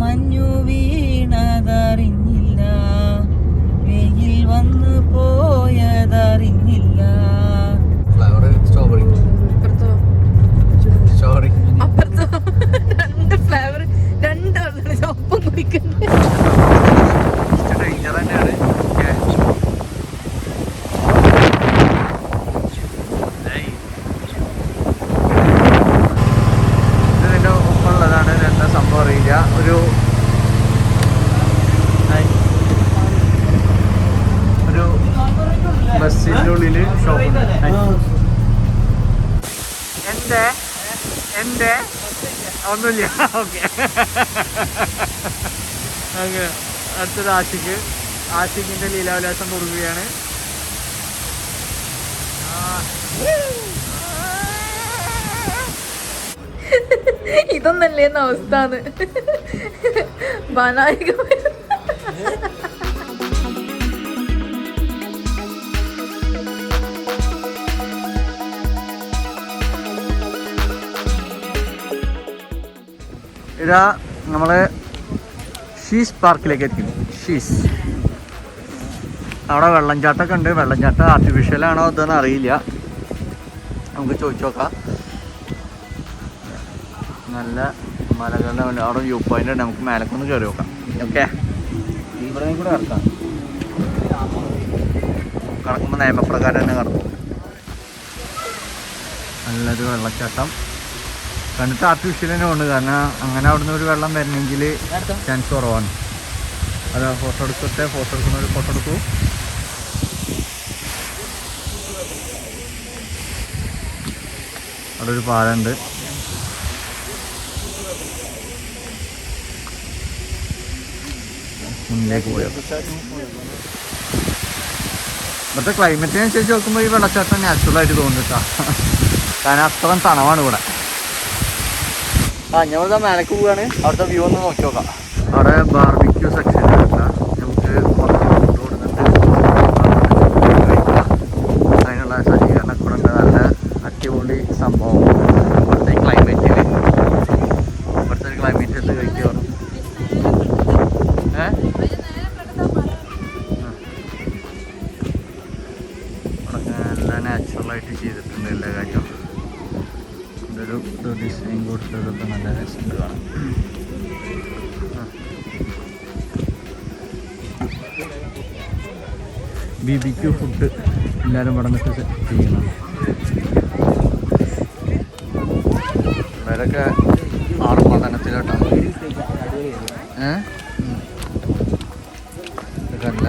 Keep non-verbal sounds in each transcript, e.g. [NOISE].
മഞ്ഞു വീണതറിഞ്ഞില്ല. വെയിൽ വന്നു പോയതറിഞ്ഞില്ല. ഫ്ലവർ സ്ട്രോബെറി അപ്പുറത്തോ? സ്ട്രോബെറി അപ്പുറത്തോ? രണ്ട് ഫ്ലേവർ രണ്ട് ഒപ്പം കുടിക്കണ്ടേ ഡേഞ്ചർ തന്നെയാണ് ഓക്കേ. ഏയ്. ഇത് ഇതിന്റെ ഒപ്പമുള്ളതാണ് എന്താ സംഭവം അറിയില്ല ഒരു ഏയ്. ഒരു ബസ്സിന്റെ ഉള്ളിൽ ഷോപ്പുണ്ട് [LAUGHS] എന്റെ എന്റെ ഒന്നുമില്ല ഓക്കെ അടുത്തത് ആഷിക്ക് ആശിഖിന്റെ ലീലാവിലാസം കൊടുക്കുകയാണ് ഇതൊന്നല്ലേന്ന ആണ് ബാനായികമായ ഇതാ നമ്മൾ ഷീസ് പാർക്കിലേക്ക് എത്തിക്കുന്നു. ഷീസ്. അവിടെ വെള്ളംചാട്ടമൊക്കെ ഉണ്ട്. വെള്ളംചാട്ടം ആർട്ടിഫിഷ്യൽ ആണോ ഇതെന്ന് അറിയില്ല. നമുക്ക് ചോദിച്ചു നോക്കാം. നല്ല മലകളുടെ അവിടെ വ്യൂ പോയിന്റ് ഉണ്ട്. നമുക്ക് മേലക്കൊന്ന് കയറി നോക്കാം. ഓക്കെ ഇവിടെ കൂടെ കിടക്കാം കടക്കുമ്പോൾ നിയമപ്രകാരം തന്നെ കിടക്കും നല്ലൊരു വെള്ളച്ചാട്ടം. കണ്ടിട്ട് ആർട്ടിഫിഷ്യൽ തന്നെ ഉണ്ട് കാരണം അങ്ങനെ അവിടുന്ന് ഒരു വെള്ളം വരണമെങ്കിൽ ചാൻസ് കുറവാണ്. അത് ഫോട്ടോ എടുക്കട്ടെ. ഫോട്ടോ എടുക്കുന്ന ഒരു ഫോട്ടോ എടുക്കൂ. അവിടെ ഒരു പാലമുണ്ട് മുന്നിലേക്ക് പോയത് ഇവിടുത്തെ ക്ലൈമറ്റിനനുസരിച്ച് നോക്കുമ്പോൾ ഈ വെള്ളച്ചാട്ടം നാച്ചുറൽ ആയിട്ട് തോന്നിട്ടാ കാരണം അത്രയും തണവാണ് ഇവിടെ. ആ ഞമ്മളിതാ മേലക്ക് പോവാണ്. അവിടുത്തെ വ്യൂ ഒന്ന് നോക്കി നോക്കാം. അവിടെ ബാർബിക്യൂ സെക്ഷൻ നമുക്ക്. അതിനുള്ള സജ്ജീകരണം കൂടെ ചെയ്തിട്ടുണ്ട് എല്ലാ കാര്യവും. ഡിസൈൻ കൊടുത്തതൊക്കെ നല്ല കാണാൻ ബി ബി ക്യു ഫുഡ് എല്ലാവരും പറഞ്ഞിട്ട് സെറ്റ് ചെയ്യണം. ഇവരൊക്കെ ആറ് പഠനത്തിലോട്ടാണ് ഏ? ഉം. ഇതൊക്കെ നല്ല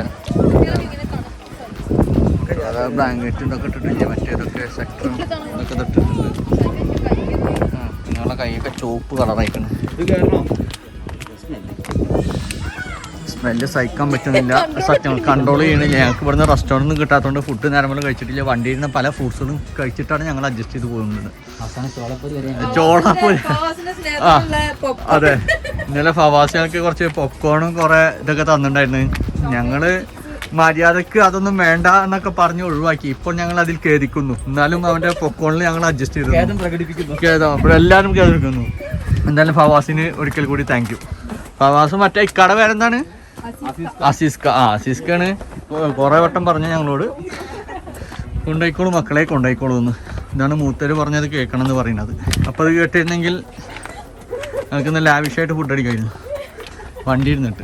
അതാ ബ്ലാങ്കറ്റ് ഇതൊക്കെ ഇട്ടിട്ടില്ല? മറ്റേതൊക്കെ സെക്ടറും ഇതൊക്കെ നിങ്ങളെ കൈയൊക്കെ ചുവപ്പ് കളറായിക്കണ്. സ്മെല്ല് സഹിക്കാൻ പറ്റുന്നില്ല. സത്യം കൺട്രോൾ ചെയ്യണില്ല ഞങ്ങൾക്ക് ഇവിടുന്ന് റെസ്റ്റോറന്റ് നിന്ന് കിട്ടാത്തതുകൊണ്ട് ഫുഡ് നേരം പോലെ കഴിച്ചിട്ടില്ല. വണ്ടിയിൽ നിന്ന് പല ഫ്രൂട്ട്സുകളും കഴിച്ചിട്ടാണ് ഞങ്ങൾ അഡ്ജസ്റ്റ് ചെയ്ത് പോകുന്നത്. ചോളപ്പൊരി ആ അതെ. ഇന്നലെ ഫവാസികൾക്ക് കുറച്ച് പോപ്കോണും കുറെ ഇതൊക്കെ തന്നിട്ടുണ്ടായിരുന്നു. ഞങ്ങൾ മര്യാദയ്ക്ക് അതൊന്നും വേണ്ട എന്നൊക്കെ പറഞ്ഞ് ഒഴിവാക്കി. ഇപ്പോൾ ഞങ്ങൾ അതിൽ കേറിക്കുന്നു എന്നാലും അവന്റെ പൊക്കോണിൽ ഞങ്ങൾ അഡ്ജസ്റ്റ് ചെയ്തു ഖേദം അപ്പോൾ എല്ലാവരും ഖേദിക്കുന്നു. എന്തായാലും ഫവാസിന് ഒരിക്കൽ കൂടി താങ്ക് യു ഫവാസ് മറ്റേ ഇക്കട പേരെന്താണ്? അസിസ്ക ആ അസിസ്കാണ് കുറേ വട്ടം പറഞ്ഞു ഞങ്ങളോട് കൊണ്ടുപോയിക്കോളൂ മക്കളെ കൊണ്ടുപോയിക്കോളൂ എന്ന്. ഇതാണ് മൂത്തര് പറഞ്ഞത് കേൾക്കണം എന്ന് പറയുന്നത്. അപ്പോൾ അത് കേട്ടിരുന്നെങ്കിൽ ഞങ്ങൾക്ക് ഇന്ന് ലാവിഷായിട്ട് ഫുഡ് അടിക്കായിരുന്നു. വണ്ടി ഇരുന്നിട്ട്.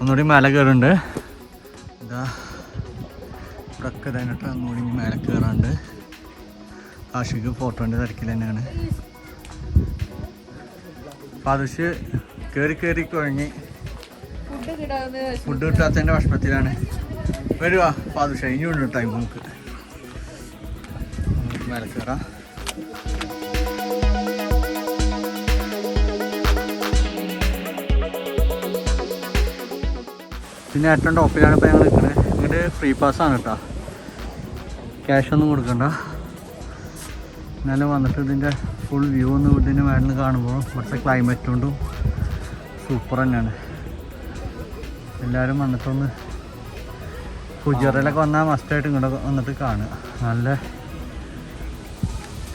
ഒന്നുകൂടി മല കയറുന്നുണ്ട് ഇതാ ഇവിടെയൊക്കെ കഴിഞ്ഞിട്ട് അങ്ങോട്ട് ഇനി മേലെ കയറാണ്ട് ആഷിക്ക് ഫോട്ടോന്റെ തിരക്കിൽ തന്നെയാണ്. അപ്പം അതിശ് കയറി കയറി കുഴങ്ങി. ഫുഡ് കിട്ടാത്തതിന്റെ അപ്പം വരുവാ പാദുഷ ഇനിയുണ്ട് ടൈം നമുക്ക്. മേലെ കയറാം പിന്നെ ഏറ്റവും ടോപ്പിലാണ് ഇപ്പോൾ ഞങ്ങൾ നിൽക്കുന്നത് ഇങ്ങോട്ട് ഫ്രീ പാസ്സാണ് കേട്ടോ. ക്യാഷ് ഒന്നും കൊടുക്കണ്ട. എന്നാലും വന്നിട്ട് ഇതിന്റെ ഫുൾ വ്യൂ ഒന്ന് ഇതിന്റെ മേളിൽ കാണുമ്പോൾ ഇവിടുത്തെ ക്ലൈമറ്റ് കൊണ്ടും സൂപ്പർ തന്നെയാണ്. എല്ലാവരും വന്നിട്ടൊന്ന് ഫുജറയിലൊക്കെ വന്നാൽ മസ്റ്റായിട്ട് ഇങ്ങോട്ട് വന്നിട്ട് കാണുക. നല്ല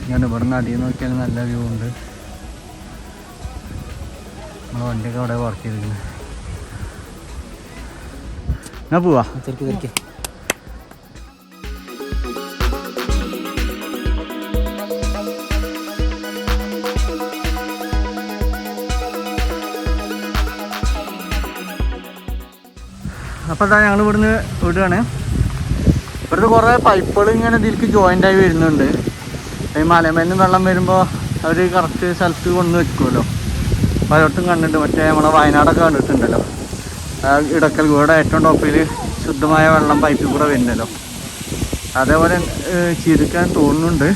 ഞാൻ ഇവിടെ നിന്ന് അടിയിൽ നോക്കിയാൽ നല്ല വ്യൂ ഉണ്ട്. നമ്മളെ വണ്ടിയൊക്കെ അവിടെ വർക്ക് ചെയ്തിരിക്കുന്നത് ഞാൻ പോവാ? തിരക്ക് തിരക്ക്. അപ്പോൾ ഞങ്ങൾ ഇവിടുന്ന് വിടുകയാണ് ഇവിടുത്തെ കുറേ പൈപ്പുകൾ ഇങ്ങനെ ഇതിലേക്ക് ജോയിന്റ് ആയി വരുന്നുണ്ട്. ഈ മലമേൽ നിന്ന് വെള്ളം വരുമ്പോൾ അവർ കറക്റ്റ് സ്ഥലത്ത് കൊണ്ടു വെക്കുമല്ലോ പലയിടത്തും കണ്ടിട്ടുണ്ട്. മറ്റേ നമ്മളെ വയനാടൊക്കെ കണ്ടിട്ടുണ്ടല്ലോ. ഇടക്കൽ കൂടെ ഏറ്റവും ടോപ്പിൽ ശുദ്ധമായ വെള്ളം പൈപ്പിൽ കൂടെ വരുന്നല്ലോ. അതേപോലെ ചെയ്തിരിക്കാൻ തോന്നുന്നുണ്ട്.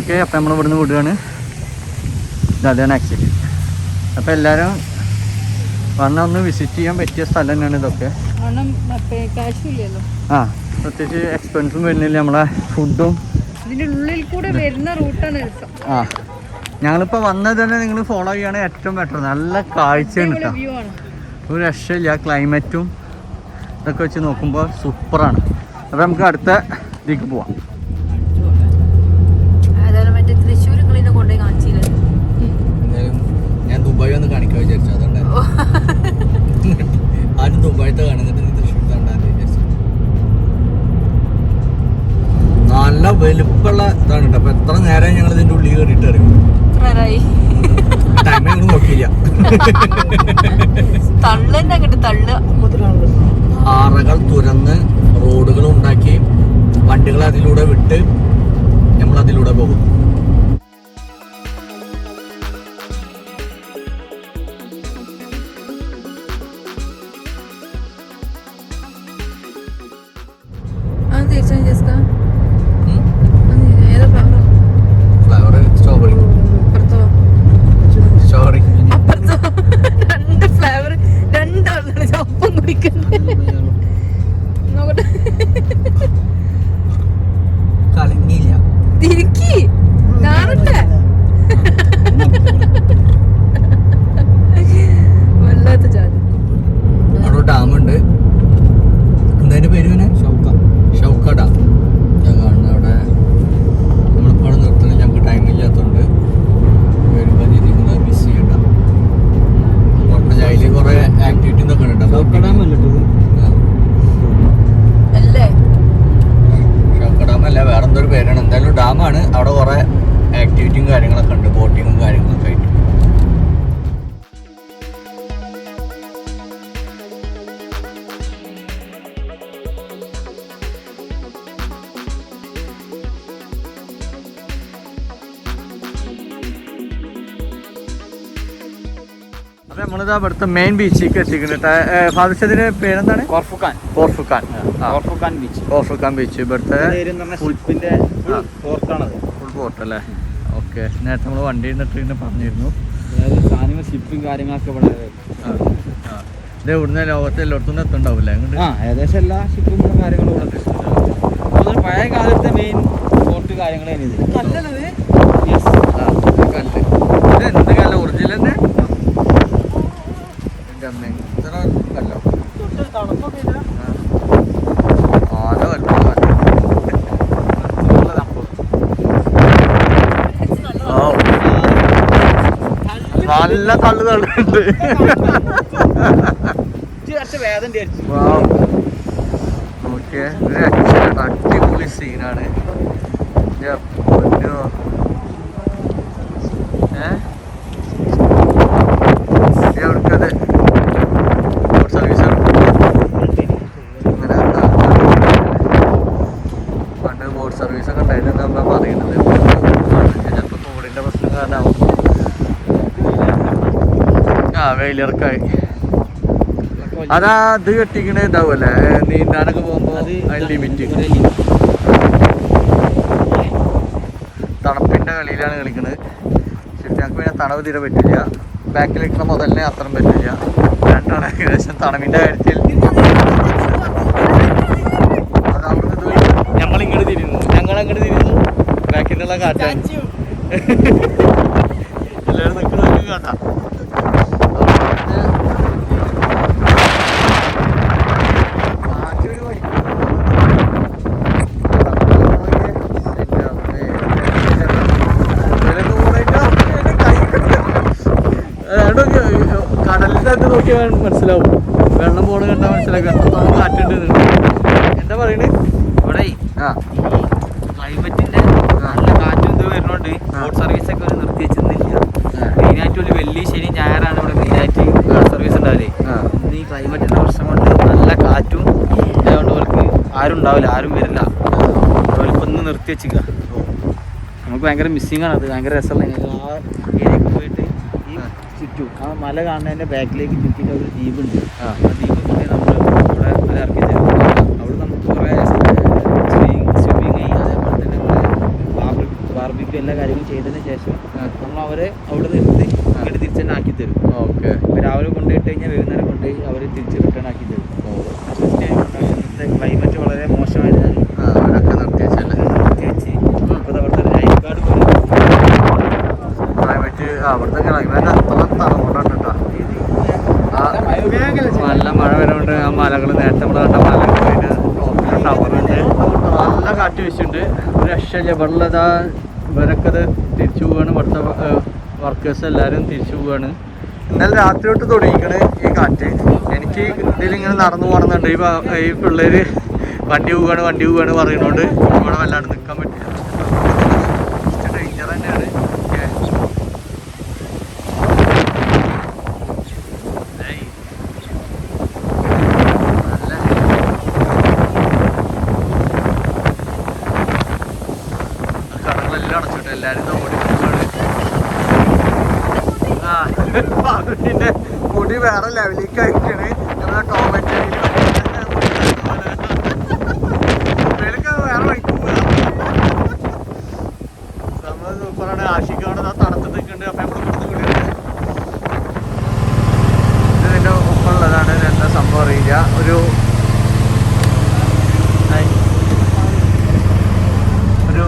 ഓക്കെ അപ്പം നമ്മൾ ഇവിടുന്ന് വിടുകയാണ് ഇതാണ് ആക്ച്വലി അപ്പോൾ എല്ലാവരും വന്നാൽ ഒന്ന് വിസിറ്റ് ചെയ്യാൻ പറ്റിയ സ്ഥലം തന്നെയാണ് ഇതൊക്കെ ആ പ്രത്യേകിച്ച് എക്സ്പെൻസും വരുന്നില്ല. നമ്മളെ ഫുഡും ഉള്ളിൽ കൂടെ വരുന്ന റൂട്ടാണ് ആ ഞങ്ങളിപ്പോൾ വന്നത് തന്നെ നിങ്ങൾ ഫോളോ ചെയ്യുകയാണെങ്കിൽ ഏറ്റവും ബെറ്റർ നല്ല കാഴ്ചയാണ് കേട്ടോ ഒരു രക്ഷയില്ല. ക്ലൈമറ്റും ഇതൊക്കെ വെച്ച് നോക്കുമ്പോൾ സൂപ്പറാണ് അപ്പോൾ നമുക്ക് അടുത്ത ഇതിലേക്ക് പോവാം. നല്ല വലുപ്പുള്ള ഇതാണ് കേട്ടോ. അപ്പൊ എത്ര നേരം ഞങ്ങൾ ഇതിന്റെ ഉള്ളിൽ കയറിയിട്ട് അറിയും? ടൈം ഞങ്ങൾ നോക്കിയില്ല. തള്ളന്നെ അങ്ങോട്ട് തള്ള. പാറകൾ തുരന്ന് റോഡുകൾ ഉണ്ടാക്കി വണ്ടികൾ അതിലൂടെ വിട്ട് നമ്മൾ അതിലൂടെ പോകും. ഇവിടുത്തെ മെയിൻ ബീച്ചിലേക്ക് എത്തിക്കുന്നത് ഫാദിഷത്തിന്റെ പേരെന്താണ്? Khorfakkan. Khorfakkan. Khorfakkan beach Khorfakkan beach ഇവിടുത്തെ ഷിപ്പിന്റെ പോർട്ടാണത് ഫുൾ പോർട്ട് അല്ലേ? ഓക്കെ നേരത്തെ നമ്മൾ വണ്ടി ഇട്ടിട്ട് പറഞ്ഞിരുന്നു. അതായത് സാധനങ്ങൾ ഷിപ്പും കാര്യങ്ങളൊക്കെ ഇവിടെ ഇത് ഇവിടുന്ന് ലോകത്തെ എല്ലായിടത്തും എത്തുണ്ടാവില്ല. ആ ഏകദേശം എല്ലാ ഷിപ്പും കാര്യങ്ങളും ഇവിടെ ഉണ്ട്. അതുപോലെ പഴയ കാലത്തെ മെയിൻ പോർട്ട് കാര്യങ്ങളാണ് ഇത്. യെസ് ആ, ഇത്. കല്ല് ഇത് എന്ത് കല്ല ഒറിജിനൽ തന്നെ? അമ്മ ഇത്ര കല്ലോ ആ ആരോ കല്ലോ ആ നല്ല തള്ളു തള്ളുണ്ട്. ഓക്കെ അടിപൊളി സീനാണ് ഏ? ഇത് എവിടുക്കത്? ബോട്ട് സർവീസ് ആണ്. ഇങ്ങനെ ആ, പണ്ട് ബോട്ട് സർവീസ് ഒക്കെ ഉണ്ടായിരുന്നു നമ്മൾ പറയുന്നത് ചിലപ്പോൾ കോവിഡിന്റെ പ്രശ്നം കാരണമാവും ആ വെയിലിറക്കായി. അതാ ഇത് കെട്ടിക്കണേ ഇതാവുമല്ലേ ഏ, നീന്താനൊക്കെ പോകുമ്പോ അതിന് ലിമിറ്റ് തണുപ്പിന്റെ കളിയിലാണ് കളിക്കുന്നത് ശരി ഞങ്ങൾക്ക് പിന്നെ തണവ് തീരെ പറ്റില്ല. ബാക്കിലിരിക്കുന്ന മുതലിനെ അത്രയും പറ്റില്ല. രണ്ടാണ് ഏകദേശം തണവിന്റെ കാര്യത്തിൽ. ഞങ്ങളിങ്ങോട്ട് തിരിഞ്ഞു. ഞങ്ങളങ്ങോട്ട് തിരിഞ്ഞു. ബാക്കിലുള്ള കാറ്റാണ്. എല്ലാവരും നിൽക്കുന്നവർക്ക് കാട്ടാം. നോക്കിയാൽ മനസ്സിലാവും. വെള്ളം പോണ കണ്ടാൽ മനസ്സിലാക്കാം എത്രത്തോളം കാറ്റുണ്ട് എന്താ പറയണേ? ഇവിടെ ക്ലൈമറ്റിന്റെ നല്ല കാറ്റും ഇത് വരുന്നോണ്ട്. ബോട്ട് സർവീസ് ഒക്കെ നിർത്തി വെച്ചിരുന്നില്ല. മെയിനായിട്ട് ഒരു വെള്ളി ശനി ഞായറാണ് ഇവിടെ മെയിനായിട്ട് ബോട്ട് സർവീസ് ഉണ്ടാവില്ലേ ഇന്ന് ഈ ക്ലൈമറ്റിന്റെ പ്രശ്നം കൊണ്ട് നല്ല കാറ്റും ഇതായതുകൊണ്ട് അവർക്ക് ആരും ഉണ്ടാവില്ല. ആരും വരില്ല. അവർക്കൊന്ന് ഒന്ന് നിർത്തി വെച്ചിക്ക. നമുക്ക് ഭയങ്കര മിസ്സിംഗ് ആണ്. അത് ഭയങ്കര രസമുള്ള ആ ഏരിയക്ക് പോയിട്ട് ഈ ചുറ്റും ആ മല കാണുന്നതിന്റെ ബാക്കിലേക്ക് ചുറ്റിട്ട് ഒരു ദ്വീപുണ്ട്. ഉണ്ട് ആ ദ്വീപ് കൊണ്ട് നമ്മൾ അവിടെ മല ഇറക്കി തരും അവിടെ നമുക്ക് കുറേ സ്വിമ്മിങ് സ്വിമ്മിങ് അതേപോലെ തന്നെ ബാർബി ബാർബിക്കും എല്ലാ കാര്യങ്ങളും ചെയ്തതിന് ശേഷം നമ്മൾ അവരെ അവിടെ നിർത്തി ഇങ്ങോട്ട് തിരിച്ചു തന്നെ ആക്കി തരും ഓക്കെ ഇപ്പൊ രാവിലെ കൊണ്ടുപോയിട്ട് കഴിഞ്ഞാൽ വൈകുന്നേരം കൊണ്ടുപോയി അവർ തിരിച്ച് റിട്ടേൺ ആക്കി തരും അഡ്ജസ്റ്റ് ചെയ്യുന്നുണ്ട് ഇന്നത്തെ ക്ലൈമറ്റ് വളരെ മോശമായതിനാൽ ആ അവരൊക്കെ നിർത്തി വെച്ചല്ലേ പ്രത്യേകിച്ച് ഇപ്പോൾ അവിടുത്തെ ലൈഫ് ഗാർഡ് പോലും ക്ലൈമറ്റ് അവിടുത്തെ ക്ലൈമറ്റ് അത്ര തണുപ്പാണ് കേട്ടോ ആ, നല്ല മഴ വരുന്നുണ്ട് ആ മലകൾ നേരത്തെ നമ്മൾ കണ്ട മലകൾ ടവറുണ്ട് നല്ല കാറ്റ് വീശുണ്ട് രക്ഷയില്ല ഇവിടെ ഇവരൊക്കെ തിരിച്ചു പോവാണ്. ഇവിടുത്തെ വർക്കേഴ്സ് എല്ലാവരും തിരിച്ചു പോവാണ്. ഇന്നലെ രാത്രി തൊട്ട് തുടങ്ങിക്കണ് ഈ കാറ്റ്. എനിക്ക് ഇതിലിങ്ങനെ നടന്നു പോകണമെന്നുണ്ട്. ഈ പിള്ളേര് വണ്ടി പോവുകയാണ് വണ്ടി പോവുകയാണ് പറയുന്നതുകൊണ്ട് ഇവിടെ വല്ലാണ്ട് നിൽക്കാൻ പറ്റില്ല ഡേഞ്ചർ തന്നെയാണ് ഏ. ഏയ്. നല്ല കടകളെല്ലാം അടച്ചിട്ട് എല്ലാരും ഇത് ഓടി പോവാണ്. ആ പിന്നെ മുടി വേറെ ലെവലിലേക്ക് അയക്കണ് നമ്മളെ ടോമറ്റ് വേറെ വഴിക്ക് പോവാ. സംഭവം സൂപ്പറാണ് ആഷിക്കോടെ തണുത്ത് നിൽക്കുന്നുണ്ട് അപ്പൊ നമ്മൾ കൊടുത്ത് വിടുന്നത് ഇത് ഇതിന്റെ എന്താ സംഭവം അറിയില്ല ഒരു. ഒരു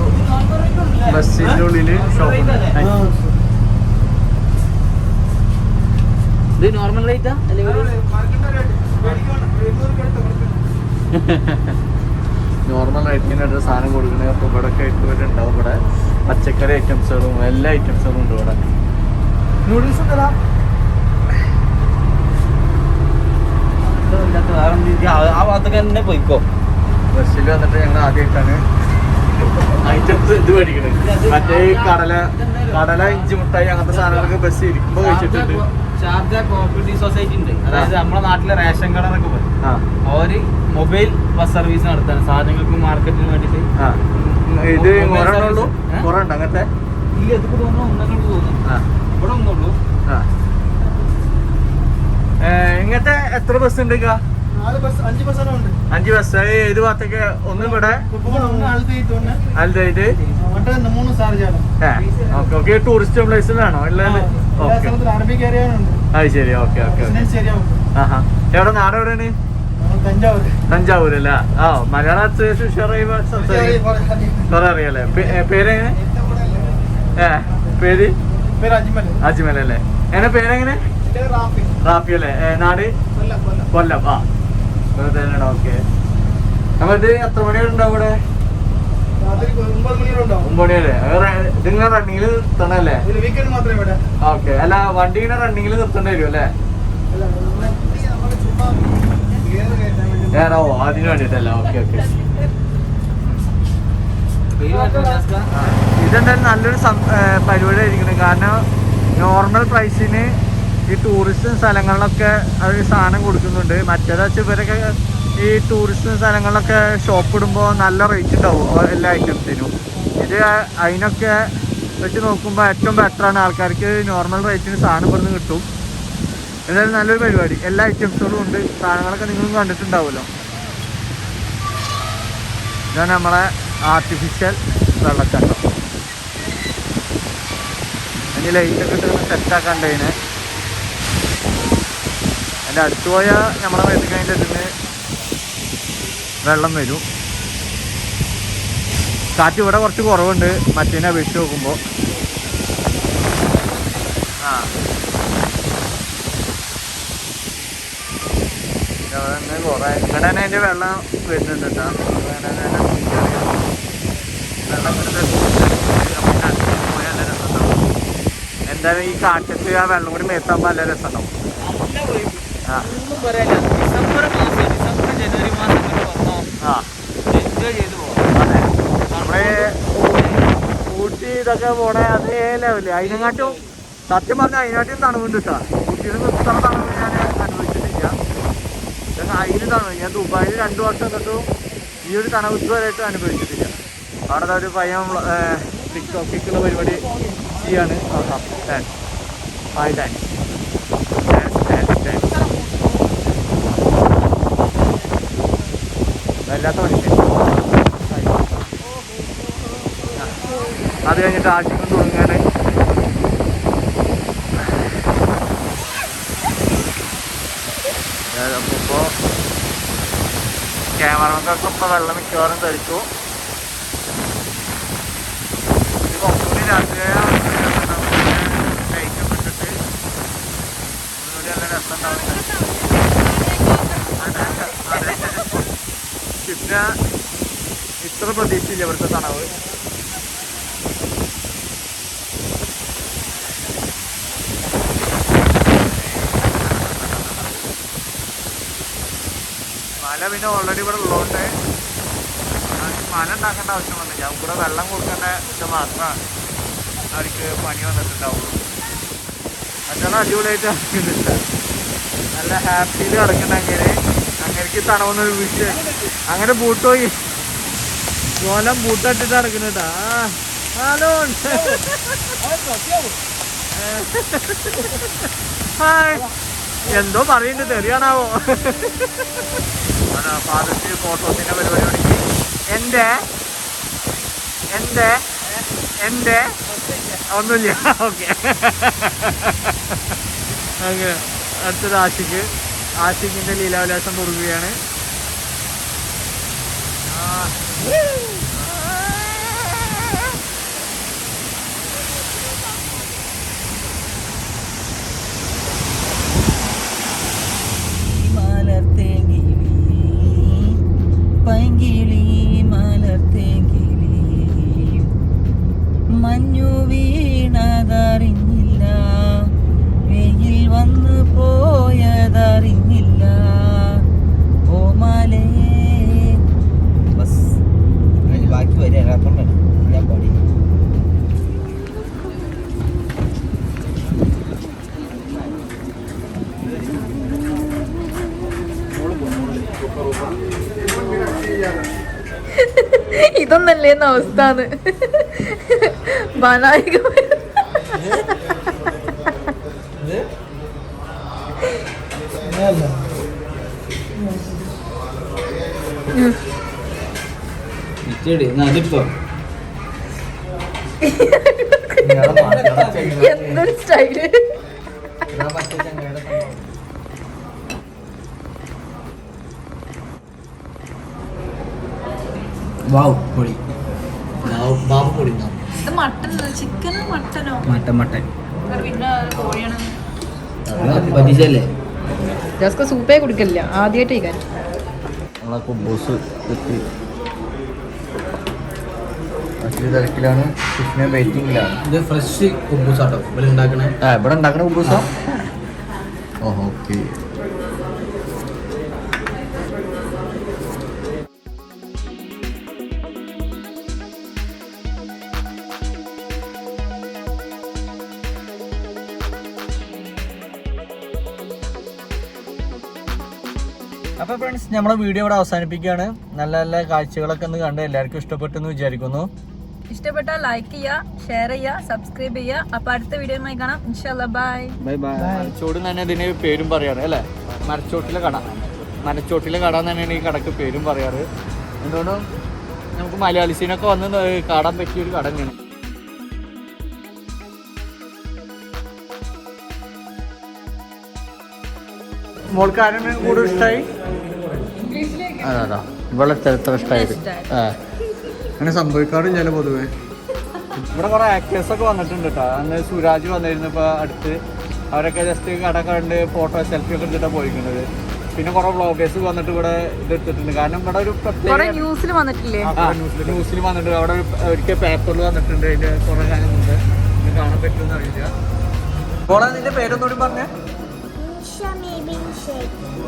ബസ്സിന്റെ ഉള്ളിൽ ഷോപ്പ് ഇത് നോർമൽ റേറ്റാ നോർമൽ റേറ്റിനായിട്ട് സാധനം കൊടുക്കണേ അപ്പോൾ ഇവിടെ ഒക്കെ ആയിട്ട് ഉണ്ടാവും. ഇവിടെ പച്ചക്കറി ഐറ്റംസുകളും എല്ലാ ഐറ്റംസുകളും ഉണ്ട് ഇവിടെ. നൂഡിൽസ് വേറെ ആ- ഭാഗത്തൊക്കെ തന്നെ പോയിക്കോ. ബസ്സിൽ വന്നിട്ട് ഞങ്ങൾ ആദ്യമായിട്ടാണ് ഐറ്റംസ് ഇത് മേടിക്കണത്. മറ്റേ കടല കടല ഇഞ്ചി മുട്ടായി അങ്ങനത്തെ സാധനങ്ങളൊക്കെ ബസ് ഇരിക്കുമ്പോൾ കഴിച്ചിട്ടുണ്ട്. ഷാർജ കോപ്പറേറ്റീവ് സൊസൈറ്റി ഉണ്ട്. അതായത് നമ്മുടെ നാട്ടിലെ റേഷൻ കട എന്നൊക്കെ പറയും. അവർ മൊബൈൽ ബസ് സർവീസ് നടത്താണ് സാധനങ്ങൾക്ക് മാർക്കറ്റിനും വേണ്ടിട്ട്. ഇത് അങ്ങനത്തെ? ഇല്ല ഇത് തോന്നുന്നു ഒന്നങ്ങോട്ട് തോന്നുന്നു. ഇവിടെ ഒന്നുള്ളൂ. ഇങ്ങനത്തെ എത്ര ബസ് ഉണ്ട് അഞ്ച് ബസ് ഏത് ഭാഗത്തേക്ക് ഒന്ന് ഇവിടെ. Alright okay okay tourist place വേണോ അത് ശരി ഓക്കെ ഓക്കെ എവിടെ നാട് എവിടെയാണ്? തഞ്ചാവൂർ അല്ല? ആ മലയാളം അത്യാവശ്യം ഉഷാറായി സംസാരിക്കും. കുറെ അറിയാലേ? പേരെങ്ങനെ? ഏ പേര്? അജ്മൽ. അല്ലേ? എങ്ങനെ പേരെങ്ങനെ? റാഫി. അല്ലേ? നാട്? കൊല്ലം കൊല്ലം. എത്ര മണിവരെ ഉണ്ടാവും ഇവിടെ? ഒമ്പത് റണ്ണിങ്ങിൽ നിർത്തണല്ലേ? ഓക്കെ. അല്ല വണ്ടി ഇങ്ങനെ റണ്ണിങ്ങിൽ നിർത്തേണ്ടി വരും അതിന് വേണ്ടിട്ടല്ല. Okay okay? ഇതെന്തായാലും നല്ലൊരു പരിപാടി ആയിരിക്കണം കാരണം നോർമൽ പ്രൈസിന് ഈ ടൂറിസ്റ്റ് സ്ഥലങ്ങളിലൊക്കെ അവർ സാധനം കൊടുക്കുന്നുണ്ട്. മറ്റേത് വെച്ചാൽ ഇവരൊക്കെ ഈ ടൂറിസ്റ്റ് സ്ഥലങ്ങളിലൊക്കെ ഷോപ്പ് ഇടുമ്പോൾ നല്ല റേറ്റ് ഉണ്ടാവും എല്ലാ ഐറ്റംസിനും ഇത് അതിനൊക്കെ വെച്ച് നോക്കുമ്പോൾ ഏറ്റവും ബെറ്ററാണ് ആൾക്കാർക്ക് നോർമൽ റേറ്റിന് സാധനം ഇവിടുന്ന് കിട്ടും. എന്തായാലും നല്ലൊരു പരിപാടി. എല്ലാ ഐറ്റംസുകളും ഉണ്ട്. സാധനങ്ങളൊക്കെ നിങ്ങളും കണ്ടിട്ടുണ്ടാവുമല്ലോ. ഇതാണ് നമ്മളെ ആർട്ടിഫിഷ്യൽ വെള്ളച്ചാട്ടം. അതിന് ലൈറ്റൊക്കെ ഇട്ട് സെറ്റാക്കാൻ അതിനെ. അതിന്റെ അടുത്ത് പോയാൽ നമ്മളെ മേത്തേക്ക് അതിന്റെ ഇതിന് വെള്ളം വരും. കാറ്റ് ഇവിടെ കുറച്ച് കുറവുണ്ട്. മറ്റേനെ അപേക്ഷിച്ച് നോക്കുമ്പോൾ ആ. എന്തായാലും ഈ കാറ്റത്ത് ആ വെള്ളം കൂടി മേത്താകുമ്പോൾ നല്ല രസമുണ്ടാവും. പറയാനില്ല ഡിസംബർ മാസം ഡിസംബർ ജനുവരി മാസം ഇങ്ങോട്ട് ആ എൻജോയ് ചെയ്ത് പോകാം ഊട്ടി ഇതൊക്കെ പോണേ അതേ ലെവൽ അതിനെക്കാട്ടും സത്യം പറഞ്ഞാൽ അതിനാട്ടും തണുവുണ്ട് കേട്ടോ ഊട്ടിയിൽ നിർത്തണ തണുവ് ഞാൻ അനുഭവിച്ചിട്ടില്ല അതിന് തണുവ് ഞാൻ ദുബായിൽ രണ്ട് വർഷം എന്നിട്ടും ഈ ഒരു തണുവ് ഇതുവരെയായിട്ട് അനുഭവിച്ചിട്ടില്ല അവിടെ ഒരു പയ്യൻ ടിക്ടോക്കിക്കുള്ള പരിപാടി ചെയ്യാണ് ബൈ ഡാൻ വല്ലാത്ത മനുഷ്യൻ അത് കഴിഞ്ഞിട്ട് ആശിക്കും തുടങ്ങാണ് അപ്പോൾ ഇപ്പോൾ ക്യാമറക്കൊക്കെ ഇപ്പോൾ വെള്ളം മിക്കവാറും തെറിച്ചു ഇത് രാത്രിയായ ലൈറ്റൊക്കെ ഇട്ടിട്ട് ഒന്നുകൂടി നല്ല രസം ഉണ്ടാവുന്നുണ്ട് പിന്നെ ഇത്ര പ്രതീക്ഷയില്ല ഇവിടുത്തെ തണവ്. മല പിന്നെ ഓൾറെഡി ഇവിടെ ഉള്ളതുകൊണ്ട് മല ഉണ്ടാക്കേണ്ട ആവശ്യം വന്നില്ല. ഇവിടെ വെള്ളം കൊടുക്കേണ്ട ഇത് മാത്രമാണ്. അവർക്ക് പണി വന്നിട്ടുണ്ടാവുള്ളൂ. അച്ഛനും അടിപൊളിയായിട്ട് നല്ല ഹാപ്പിയിൽ കിടക്കണ്ട അങ്ങനെക്ക് തണവുന്നൊരു വിഷയം. അങ്ങനെ ബൂട്ട് പോയി കോലം ബൂട്ടിട്ടിട്ട് നടക്കുന്നുട്ടാ ഹായ്. എന്തോ പറയുന്നുണ്ട് തെറിയാണാവോ? ഫാദർക്ക് ഫോട്ടോസിന്റെ പരിപാടി എന്റെ എന്റെ എന്റെ ഒന്നുമില്ല. ഓക്കെ. അങ്ങനെ അടുത്തത് ആഷിക്കിന്റെ ലീലാവിലാസം കൊടുക്കുകയാണ് ആ. ഇതൊന്നല്ലേന്ന അവസ്ഥാന്ന്. അവസ്ഥ അതിപ്പോ? എന്തൊരു സ്റ്റൈൽ? വാവ് പൊളി ബാബു പൊളി ഇത് മട്ടൻ ചിക്കനോ മട്ടനോ? Mutton mutton. പിന്നെ കോഴിയാണ്. പറ്റിച്ചല്ലേ ജാസ്ക സൂപ്പേ കുടിക്കില്ല ആദ്യമായിട്ട് കഴിക്കാൻ നമ്മളെ കുബൂസ് എത്തി. തിരക്കിലാണ് കൃഷ്ണ വെയിറ്റിംഗിലാണ്. ഇത് ഫ്രഷ് കുബൂസാട്ടോ ഇവിടെ ഉണ്ടാക്കണേ. ആ ഇവിടെ ഉണ്ടാക്കണ കുബൂസ ഓഹോ ഓക്കെ. അപ്പോൾ ഫ്രണ്ട്സ് നമ്മളെ വീഡിയോ ഇവിടെ അവസാനിപ്പിക്കുകയാണ്. നല്ല നല്ല കാഴ്ചകളൊക്കെ ഒന്ന് കണ്ട് എല്ലാവർക്കും ഇഷ്ടപ്പെട്ടെന്ന് വിചാരിക്കുന്നു. ഇഷ്ടപ്പെട്ടാൽ ലൈക്ക് ചെയ്യുക ഷെയർ ചെയ്യുക സബ്സ്ക്രൈബ് ചെയ്യുക. അപ്പൊ അടുത്ത വീഡിയോയുമായി കാണാം. ഇൻഷാല്ല ബൈ ബൈ ബൈ മരച്ചോട് തന്നെ ഇതിന് പേരും പറയാറ് അല്ലേ? മരച്ചോട്ടിലെ കട. മരച്ചോട്ടിലെ കട എന്ന് തന്നെയാണ് ഈ കടക്ക് പേരും പറയാറ്. എന്തുകൊണ്ടും നമുക്ക് മലയാളിസിനൊക്കെ വന്ന് കാടാൻ കാണാൻ പറ്റിയ ഒരു കട തന്നെയാണ്. മോൾക്ക് ആരാണ് കൂടുതൽ ഇഷ്ടമായി അതാ അതാ. ഇവിടെ ഇഷ്ടമായത്. ആ. അങ്ങനെ സംഭവിക്കാറില്ല പൊതുവേ. ഇവിടെ കുറെ ആക്ടേഴ്സ് ഒക്കെ വന്നിട്ടുണ്ട് കേട്ടോ അന്ന് സുരാജ് വന്നിരുന്നു ഇപ്പൊ അടുത്ത്. അവരൊക്കെ ജസ്റ്റ് കട കണ്ട് ഫോട്ടോ സെൽഫി ഒക്കെ എടുത്തിട്ടാണ് പോയിക്കുന്നത്. പിന്നെ കുറെ ബ്ലോഗേഴ്സ് വന്നിട്ട് ഇവിടെ ഇത് എടുത്തിട്ടുണ്ട്. കാരണം ഇവിടെ ഒരു ന്യൂസിൽ വന്നിട്ടില്ലേ? ന്യൂസിൽ വന്നിട്ട് അവിടെ ഒരു ഒരിക്കൽ പേപ്പറിൽ വന്നിട്ടുണ്ട് അതിന്റെ കുറെ കാര്യങ്ങളുണ്ട് കാണാൻ പറ്റുമെന്ന് അറിയില്ല. നിന്റെ പേരൊന്നുകൂടി പറഞ്ഞേ.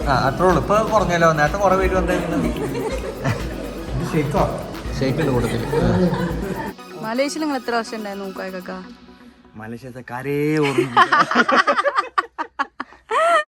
ആ അത്രേ ഉള്ളൂ ഇപ്പൊ കുറഞ്ഞല്ലോ. നേരത്തെ കുറെ പേര് വന്നായിരുന്നു ഷേക്ക് ഉണ്ട് കൂട്ടത്തിൽ മലേഷ്യയിൽ നിങ്ങൾ എത്ര വർഷം ഉണ്ടായിരുന്നു നോക്കാക്കൊക്കെ മലേഷ്യത്തെ കരേ ഓർമ്മ [LAUGHS]